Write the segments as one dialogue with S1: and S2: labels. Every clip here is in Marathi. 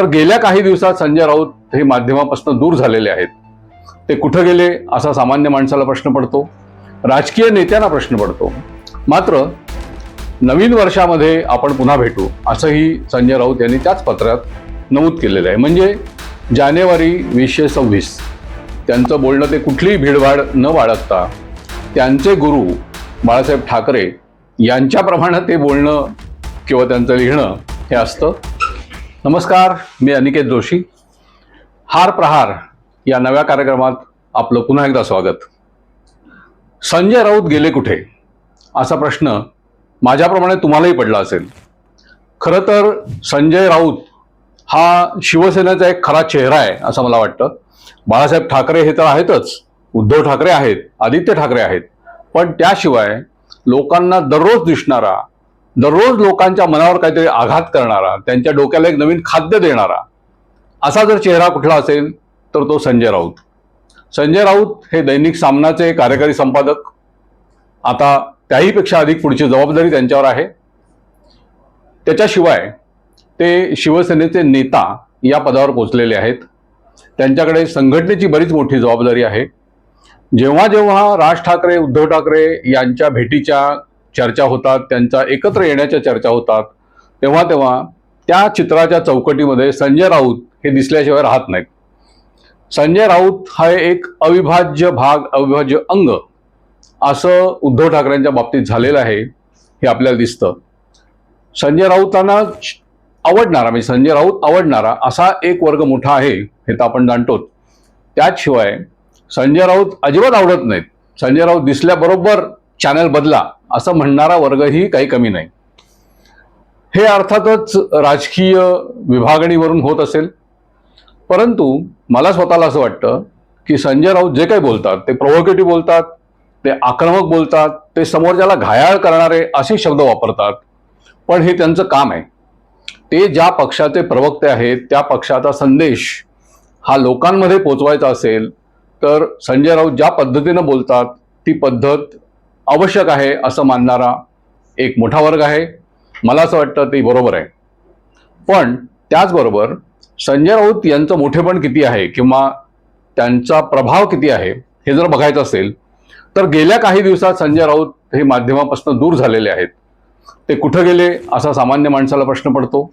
S1: तर गेल्या काही दिवसात संजय राऊत हे माध्यमापासून दूर झालेले आहेत. ते कुठं गेले असा सामान्य माणसाला प्रश्न पडतो. राजकीय नेत्यांना प्रश्न पडतो. मात्र नवीन वर्षामध्ये आपण पुन्हा भेटू असंही संजय राऊत यांनी त्याच पत्रात नमूद केलेलं आहे. म्हणजे जानेवारी वीसशे सव्वीस त्यांचं बोलणं ते कुठलीही भीडभाड न बाळगता त्यांचे गुरु बाळासाहेब ठाकरे यांच्याप्रमाणे ते बोलणं किंवा त्यांचं लिहिणं हे असतं. नमस्कार मी अनिकेत जोशी. हार प्रहार या नव्या कार्यक्रमात आपलं पुन्हा एकदा स्वागत. संजय राऊत गेले कुठे? असा प्रश्न माझ्याप्रमाणे तुम्हालाही पडला असेल. खरं तर संजय राऊत हा शिवसेनेचा एक खरा चेहरा आहे असं मला वाटतं. बाळासाहेब ठाकरे हे तर आहेतच. उद्धव ठाकरे आहेत आदित्य ठाकरे आहेत. पण त्याशिवाय लोकांना दररोज दिसणारा दररोज लोकांच्या मनावर काहीतरी आघात करणारा त्यांच्या डोक्याला एक नवीन खाद्य देणारा असा जर चेहरा कुठला असेल तर तो संजय राऊत. संजय राऊत हे दैनिक सामनाचे कार्यकारी संपादक. आता त्याहीपेक्षा अधिक पुढची जबाबदारी त्यांच्यावर आहे. त्याच्याशिवाय ते शिवसेनेचे नेता या पदावर पोचलेले आहेत. त्यांच्याकडे संघटनेची बरीच मोठी जबाबदारी आहे. जेव्हा जेव्हा राज ठाकरे उद्धव ठाकरे यांच्या भेटीच्या चर्चा होतात त्यांच्या एकत्र येण्याच्या चर्चा होतात. तेव्हा तेव्हा त्या चित्राच्या चौकटीमध्ये संजय राऊत हे दिसल्याशिवाय राहत नाहीत. संजय राऊत हा एक अविभाज्य भाग अविभाज्य अंग असं उद्धव ठाकरेंच्या बाबतीत झालेलं आहे हे आपल्याला दिसतं. संजय राऊतांना आवडणारा म्हणजे संजय राऊत आवडणारा असा एक वर्ग मोठा आहे हे तर आपण जाणतो त्याचशिवाय संजय राऊत अजिबात आवडत नाहीत. संजय राऊत दिसल्याबरोबर चॅनल बदला असं म्हणणारा वर्गही काही कमी नाही. हे अर्थातच राजकीय विभागणीवरून होत असेल. परंतु मला स्वतःला असं वाटतं की संजय राऊत जे काही बोलतात ते प्रोव्होकेटिव्ह बोलतात ते आक्रमक बोलतात ते समोरच्याला घायाळ करणारे असे शब्द वापरतात पण हे त्यांचं काम आहे. ते ज्या पक्षाचे प्रवक्ते आहेत त्या पक्षाचा संदेश हा लोकांमध्ये पोचवायचा असेल तर संजय राऊत ज्या पद्धतीनं बोलतात ती पद्धत आवश्यक आहे असं मानणारा एक मोठा वर्ग आहे. मला असं वाटतं ते बरोबर आहे. पण त्याचबरोबर संजय राऊत यांचं मोठेपण किती आहे किंवा त्यांचा प्रभाव किती आहे हे जर बघायचं असेल तर गेल्या काही दिवसात संजय राऊत हे माध्यमापासून दूर झालेले आहेत. ते कुठं गेले असा सामान्य माणसाला प्रश्न पडतो.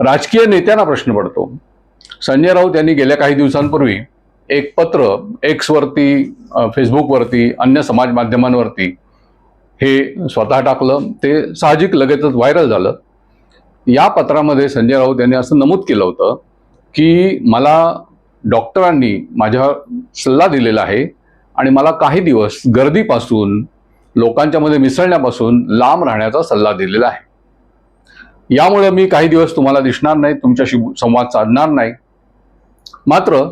S1: राजकीय नेत्यांना प्रश्न पडतो. संजय राऊत यांनी गेल्या काही दिवसांपूर्वी एक पत्र एक्सवरती फेसबुकवरती अन्य समाज माध्यमांवरती हे स्वतः टाकलं ते साहजिक लगेचच व्हायरल झालं. या पत्रामध्ये संजय राऊत यांनी असं नमूद केलं होतं की मला डॉक्टरांनी माझ्या सल्ला दिलेला आहे आणि मला काही दिवस गर्दीपासून लोकांच्यामध्ये मिसळण्यापासून लांब राहण्याचा सल्ला दिलेला आहे. यामुळे मी काही दिवस तुम्हाला दिसणार नाही तुमच्याशी संवाद साधणार नाही. मात्र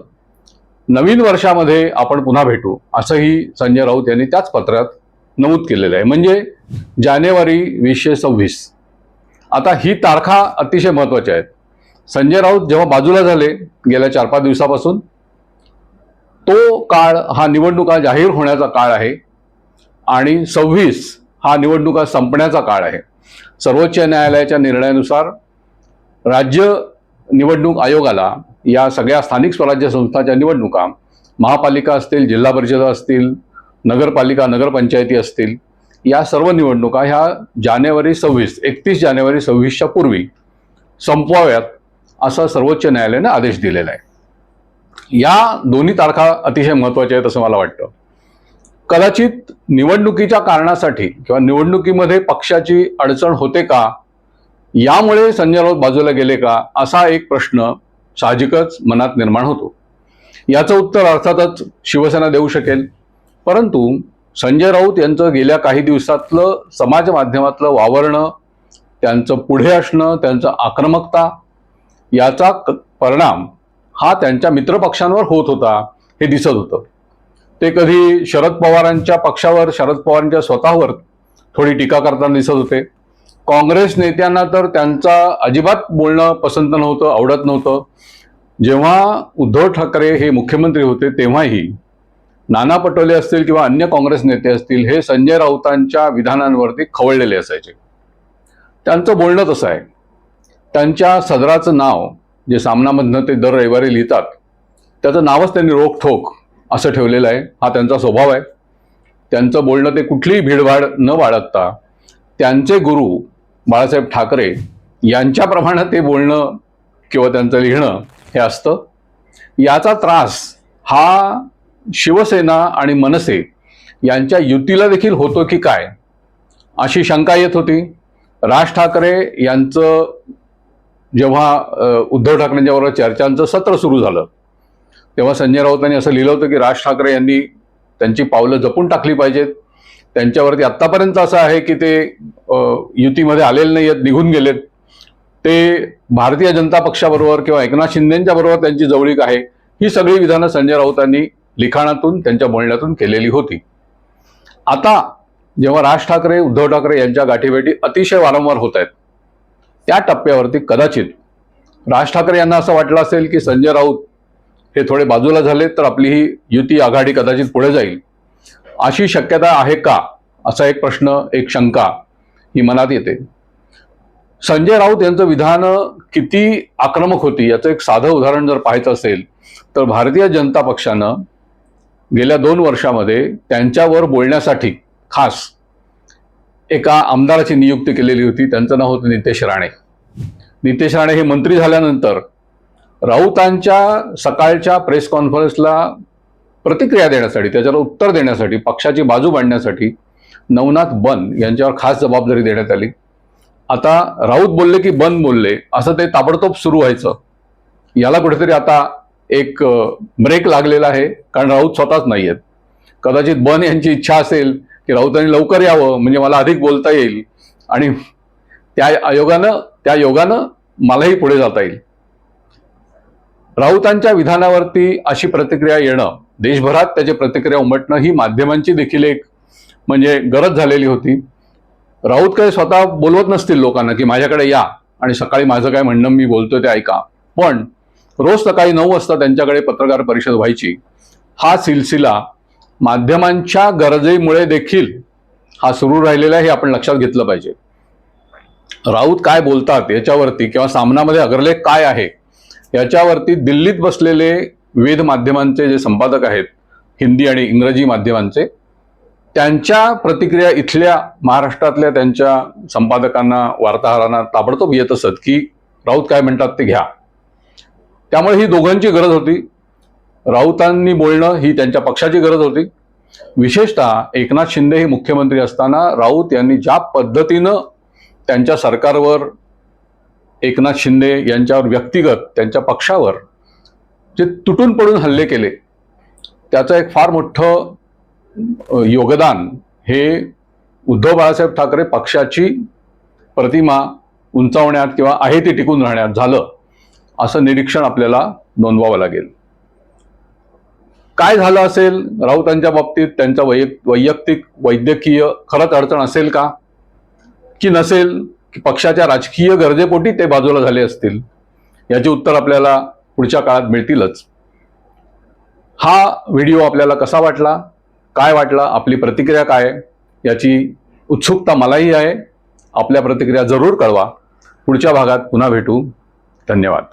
S1: नवीन वर्षामध्ये आपण पुन्हा भेटू असंही संजय राऊत यांनी त्याच पत्रात नमूद केलेलं आहे. म्हणजे जानेवारी वीसशे सव्वीस. आता ही तारखा अतिशय महत्त्वाच्या आहेत. संजय राऊत जेव्हा बाजूला झाले गेल्या चार पाच दिवसापासून तो काळ हा निवडणुका जाहीर होण्याचा काळ आहे आणि सव्वीस हा निवडणुका संपण्याचा काळ आहे. सर्वोच्च न्यायालयाच्या निर्णयानुसार राज्य निवडणूक आयोगाला या सगळ्या स्थानिक स्वराज्य संस्थांच्या निवडणुका महापालिका असतील जिल्हा परिषदा असतील नगरपालिका नगरपंचायती असतील या सर्व निवडणुका ह्या जानेवारी सव्वीस एकतीस जानेवारी सव्वीसच्या पूर्वी संपवाव्यात असा सर्वोच्च न्यायालयाने आदेश दिलेला आहे. या दोन्ही तारखा अतिशय महत्त्वाच्या आहेत असं मला वाटतं. कदाचित निवडणुकीच्या कारणासाठी किंवा निवडणुकीमध्ये पक्षाची अडचण होते का? यामुळे संजय राऊत बाजूला गेले का? असा एक प्रश्न साहजिकच मनात निर्माण होतो. याचं उत्तर अर्थातच शिवसेना देऊ शकेल. परंतु संजय राऊत यांचं गेल्या काही दिवसातलं समाज माध्यमातलं वावरणं त्यांचं पुढे असणं त्यांचं आक्रमकता याचा क- परिणाम हा त्यांच्या मित्रपक्षांवर होत होता हे दिसत होतं. ते कधी शरद पवारांच्या पक्षावर शरद पवारांच्या स्वतःवर थोडी टीका करताना दिसत होते. काँग्रेस नेत्यांना तर त्यांचा अजिबात बोलणं पसंत नव्हतं आवडत नव्हतं. जेव्हा उद्धव ठाकरे हे मुख्यमंत्री होते तेव्हाही नाना पटोले असतील किंवा अन्य काँग्रेस नेते असतील हे संजय राऊतांच्या विधानांवरती खवळलेले असायचे. त्यांचं बोलणं तसं आहे. त्यांच्या सदराचं नाव जे सामनामधनं ते दर रविवारी लिहितात त्याचं नावच त्यांनी रोखठोक असं ठेवलेलं आहे. हा त्यांचा स्वभाव आहे. त्यांचं बोलणं ते कुठलीही भीडभाड न बाळगता त्यांचे गुरु बाळासाहेब ठाकरे यांच्याप्रमाणे ते बोलणं किंवा त्यांचं लिहिणं हे असतं. याचा त्रास हा शिवसेना आणि मनसे यांच्या युतीला देखील होतो की काय अशी शंका येत होती. राज ठाकरे यांचं जेव्हा उद्धव ठाकरेंच्याबरोबर चर्चांचं सत्र सुरू झालं तेव्हा संजय राऊतांनी असं लिहिलं होतं की राज ठाकरे यांनी त्यांची पावलं जपून टाकली पाहिजेत. त्यांच्यावरती आत्तापर्यंत असं आहे की ते युतीमध्ये आलेले नाही आहेत निघून गेलेत. ते भारतीय जनता पक्षाबरोबर किंवा एकनाथ शिंदेंच्या बरोबर त्यांची जवळीक आहे. ही सगळी विधानं संजय राऊतांनी लिखाणातून त्यांच्या बोलण्यातून केलेली होती. आता जेव्हा राज ठाकरे उद्धव ठाकरे यांच्या गाठीभेटी अतिशय वारंवार होत आहेत त्या टप्प्यावरती कदाचित राज ठाकरे यांना असं वाटलं असेल की संजय राऊत हे थोडे बाजूला झाले तर आपली ही युती आघाडी कदाचित पुढे जाईल. अशी शक्यता आहे का? असा एक प्रश्न एक शंका ही मनात येते. संजय राऊत यांचं विधान किती आक्रमक होती याचं एक साधं उदाहरण जर पाहायचं असेल तर भारतीय जनता पक्षानं गेल्या दोन वर्षामध्ये त्यांच्यावर बोलण्यासाठी खास एका आमदाराची नियुक्ती केलेली होती. त्यांचं नाव होतं नितेश राणे. नितेश राणे हे मंत्री झाल्यानंतर राऊतांच्या सकाळच्या प्रेस कॉन्फरन्सला प्रतिक्रिया देण्यासाठी त्याच्यावर उत्तर देण्यासाठी पक्षाची बाजू मांडण्यासाठी नवनाथ बन यांच्यावर खास जबाबदारी देण्यात आली. आता राऊत बोलले की बन बोलले असं ते ताबडतोब सुरू व्हायचं. याला कुठेतरी आता एक ब्रेक लागलेला आहे. कारण राऊत स्वतःच नाही आहेत कदाचित बन यांची इच्छा असेल की राऊतांनी लवकर यावं म्हणजे मला अधिक बोलता येईल. आणि त्या आयोगानं त्या योगानं मलाही पुढे जाता येईल. राऊतांच्या विधानावरती अशी प्रतिक्रिया येणं देशभरात त्याची प्रतिक्रिया उमटणं ही माध्यमांची देखील एक म्हणजे गरज झालेली होती. राऊत काही स्वतः बोलवत नसतील लोकांना की माझ्याकडे या आणि सकाळी माझं काय म्हणणं मी बोलतोय ते ऐका. पण रोज सकाळी नऊ वाजता त्यांच्याकडे पत्रकार परिषद व्हायची. हा सिलसिला माध्यमांच्या गरजेमुळे देखील हा सुरू राहिलेला हे आपण लक्षात घेतलं पाहिजे. राऊत काय बोलतात याच्यावरती किंवा सामनामध्ये अग्रलेख काय आहे याच्यावरती दिल्लीत बसलेले विविध माध्यमांचे जे संपादक आहेत हिंदी आणि इंग्रजी माध्यमांचे त्यांच्या प्रतिक्रिया इथल्या महाराष्ट्रातल्या त्यांच्या संपादकांना वार्ताहरांना ताबडतोब येत असत की राऊत काय म्हणतात ते घ्या. त्यामुळे ही दोघांची गरज होती. राऊतांनी बोलणं ही त्यांच्या पक्षाची गरज होती. विशेषतः एकनाथ शिंदे हे मुख्यमंत्री असताना राऊत यांनी ज्या पद्धतीनं त्यांच्या सरकारवर एकनाथ शिंदे यांच्यावर व्यक्तिगत त्यांच्या पक्षावर जे तुटून पडून हल्ले केले त्याचं एक फार मोठं योगदान हे उद्धव बाळासाहेब ठाकरे पक्षाची प्रतिमा उंचावण्यात किंवा आहे ती टिकून राहण्यात झालं. असं निरीक्षण आपल्याला नोंदवावं लागेल. काय झालं असेल? राऊतांच्या बाबतीत त्यांचा वैयक वैयक्तिक वैद्यकीय खरंच अडचण असेल का? की नसेल? की पक्षाच्या राजकीय गरजेपोटी ते बाजूला झाले असतील? याची उत्तर आपल्याला पुढच्या काळात मिळतीलच. हा व्हिडिओ आपल्याला कसा वाटला? काय वाटला? आपली प्रतिक्रिया काय? याची उत्सुकता मलाही आहे. आपल्या प्रतिक्रिया जरूर कळवा. पुढच्या भागात पुन्हा भेटू. धन्यवाद.